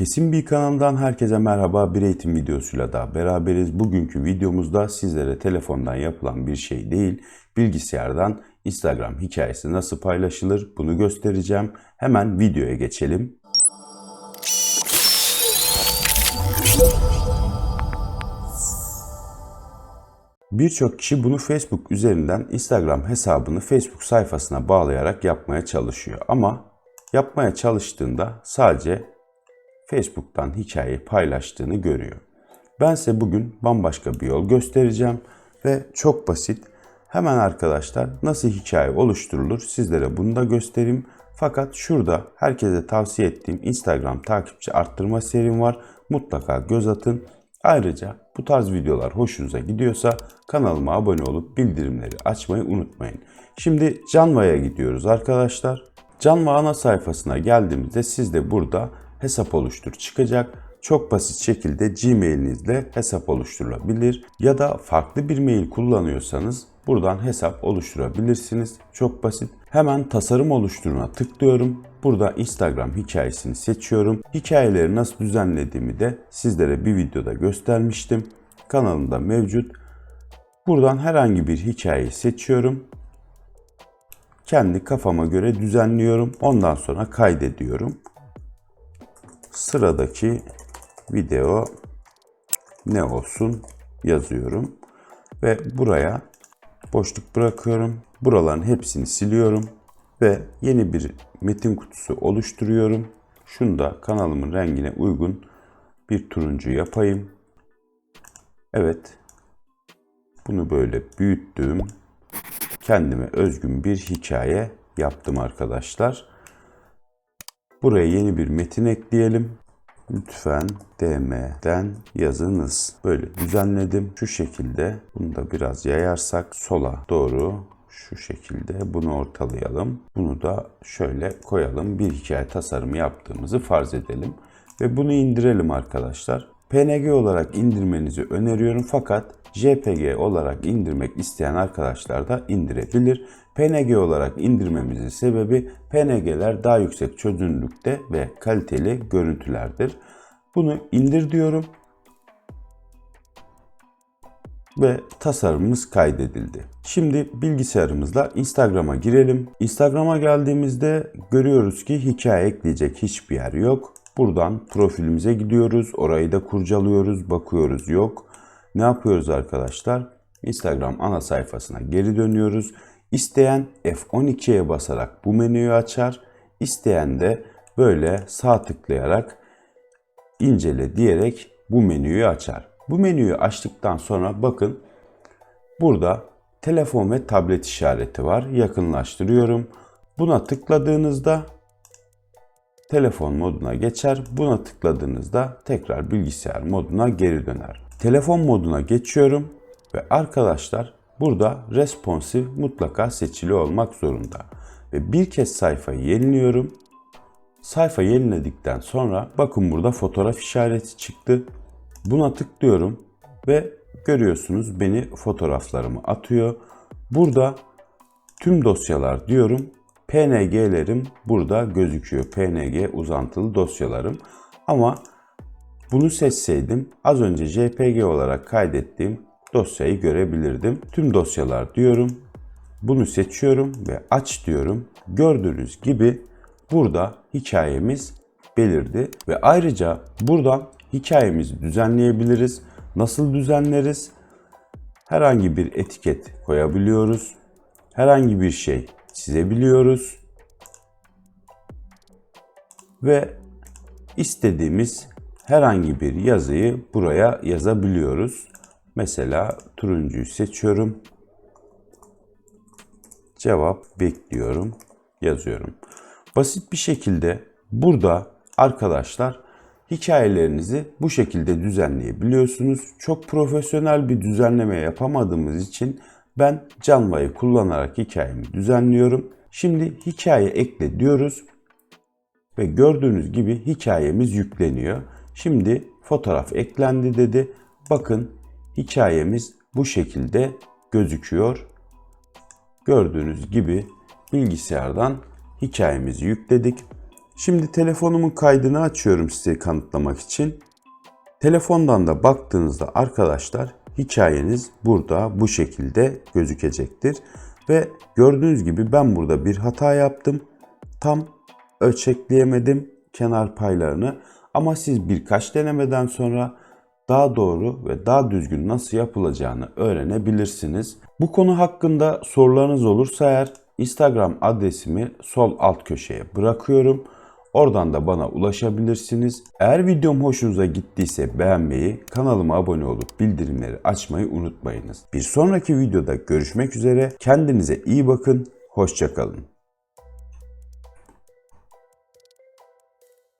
Kesin bir kanalından herkese merhaba. Bir eğitim videosuyla da beraberiz. Bugünkü videomuzda sizlere telefondan yapılan bir şey değil, bilgisayardan Instagram hikayesi nasıl paylaşılır bunu göstereceğim. Hemen videoya geçelim. Birçok kişi bunu Facebook üzerinden Instagram hesabını Facebook sayfasına bağlayarak yapmaya çalışıyor. Ama yapmaya çalıştığında sadece Facebook'tan hikaye paylaştığını görüyor. Ben size bugün bambaşka bir yol göstereceğim ve çok basit. Hemen arkadaşlar nasıl hikaye oluşturulur sizlere bunu da göstereyim. Fakat şurada herkese tavsiye ettiğim Instagram takipçi arttırma serim var. Mutlaka göz atın. Ayrıca bu tarz videolar hoşunuza gidiyorsa kanalıma abone olup bildirimleri açmayı unutmayın. Şimdi Canva'ya gidiyoruz arkadaşlar. Canva ana sayfasına geldiğimizde siz de burada hesap oluştur çıkacak. Çok basit şekilde Gmail'inizle hesap oluşturulabilir ya da farklı bir mail kullanıyorsanız buradan hesap oluşturabilirsiniz. Çok basit. Hemen tasarım oluşturuna tıklıyorum. Burada Instagram hikayesini seçiyorum. Hikayeleri nasıl düzenlediğimi de sizlere bir videoda göstermiştim. Kanalımda mevcut. Buradan herhangi bir hikayeyi seçiyorum. Kendi kafama göre düzenliyorum. Ondan sonra kaydediyorum. Sıradaki video ne olsun yazıyorum ve buraya boşluk bırakıyorum. Buraların hepsini siliyorum ve yeni bir metin kutusu oluşturuyorum. Şunu da kanalımın rengine uygun bir turuncu yapayım. Evet. Bunu böyle büyüttüm. Kendime özgün bir hikaye yaptım arkadaşlar. Buraya yeni bir metin ekleyelim. Lütfen DM'den yazınız. Böyle düzenledim. Şu şekilde bunu da biraz yayarsak sola doğru şu şekilde bunu ortalayalım. Bunu da şöyle koyalım. Bir hikaye tasarımı yaptığımızı farz edelim. Ve bunu indirelim arkadaşlar. PNG olarak indirmenizi öneriyorum fakat JPG olarak indirmek isteyen arkadaşlar da indirebilir. PNG olarak indirmemizin sebebi PNG'ler daha yüksek çözünürlükte ve kaliteli görüntülerdir. Bunu indir diyorum ve tasarımımız kaydedildi. Şimdi bilgisayarımızla Instagram'a girelim. Instagram'a geldiğimizde görüyoruz ki hikaye ekleyecek hiçbir yer yok. Buradan profilimize gidiyoruz. Orayı da kurcalıyoruz, bakıyoruz yok. Ne yapıyoruz arkadaşlar? Instagram ana sayfasına geri dönüyoruz. İsteyen F12'ye basarak bu menüyü açar. İsteyen de böyle sağ tıklayarak incele diyerek bu menüyü açar. Bu menüyü açtıktan sonra bakın burada telefon ve tablet işareti var. Yakınlaştırıyorum. Buna tıkladığınızda telefon moduna geçer. Buna tıkladığınızda tekrar bilgisayar moduna geri döner. Telefon moduna geçiyorum ve arkadaşlar burada responsive mutlaka seçili olmak zorunda. Ve bir kez sayfayı yeniliyorum. Sayfa yeniledikten sonra bakın burada fotoğraf işareti çıktı. Buna tıklıyorum ve görüyorsunuz beni fotoğraflarımı atıyor. Burada tüm dosyalar diyorum. PNG'lerim burada gözüküyor. PNG uzantılı dosyalarım. Ama bunu seçseydim az önce JPG olarak kaydettiğim dosyayı görebilirdim. Tüm dosyalar diyorum. Bunu seçiyorum ve aç diyorum. Gördüğünüz gibi burada hikayemiz belirdi ve ayrıca buradan hikayemizi düzenleyebiliriz. Nasıl düzenleriz? Herhangi bir etiket koyabiliyoruz. Herhangi bir şey çizebiliyoruz. Ve istediğimiz herhangi bir yazıyı buraya yazabiliyoruz. Mesela turuncuyu seçiyorum. Cevap bekliyorum. Yazıyorum. Basit bir şekilde burada arkadaşlar hikayelerinizi bu şekilde düzenleyebiliyorsunuz. Çok profesyonel bir düzenleme yapamadığımız için ben Canva'yı kullanarak hikayemi düzenliyorum. Şimdi hikaye ekle diyoruz ve gördüğünüz gibi hikayemiz yükleniyor. Şimdi fotoğraf eklendi dedi. Bakın hikayemiz bu şekilde gözüküyor. Gördüğünüz gibi bilgisayardan hikayemizi yükledik. Şimdi telefonumun kaydını açıyorum size kanıtlamak için. Telefondan da baktığınızda arkadaşlar hikayeniz burada bu şekilde gözükecektir. Ve gördüğünüz gibi ben burada bir hata yaptım. Tam ölçekleyemedim kenar paylarını ama siz birkaç denemeden sonra daha doğru ve daha düzgün nasıl yapılacağını öğrenebilirsiniz. Bu konu hakkında sorularınız olursa eğer Instagram adresimi sol alt köşeye bırakıyorum. Oradan da bana ulaşabilirsiniz. Eğer videom hoşunuza gittiyse beğenmeyi, kanalıma abone olup bildirimleri açmayı unutmayınız. Bir sonraki videoda görüşmek üzere. Kendinize iyi bakın. Hoşçakalın.